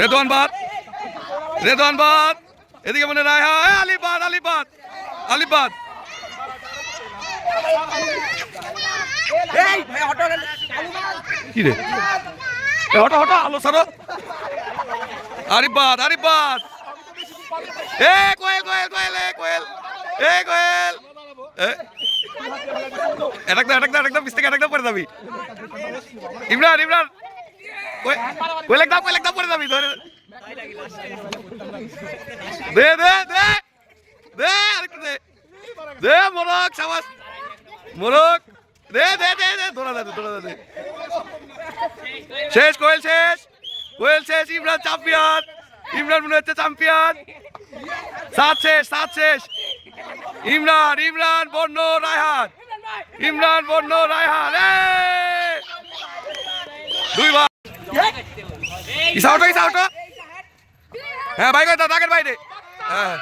রেদওয়ান বাদ। রেদওয়ান বাদ। এদিকে মনে রায় হ্যাঁ আলিবাদ আলিবাদ আলিবাদ কি রে? আলো সারো আরিবাদ আরিবাদ এ কোয়েল কোয়েল কোয়েল এ কোয়েল এ কোয়েল। এটাক দাও এটাক দাও এটাক দাও পরে যাবি। ইমরান ইমরান। কোয়েল এক দাও এক দাও পরে যাবি ধরে। দে দে দে দে আরেকটু দে। দে মোরক সাবাস। মোরক দে দে দে দে ধরা দে ধরা দে শেষ কোয়েল শেষ। কোয়েল শেষ ইমরান চ্যাম্পিয়ন ইমরান মনে হচ্ছে চ্যাম্পিয়ন সাত শেষ সাত শেষ। ইমরান ইমরান বন্য রায়হান। ইমরান বন্য রায়হান। এ! ইসাউটো ইসাউটো হ্যাঁ ভাই কয় দাগের বাইরে। হ্যাঁ।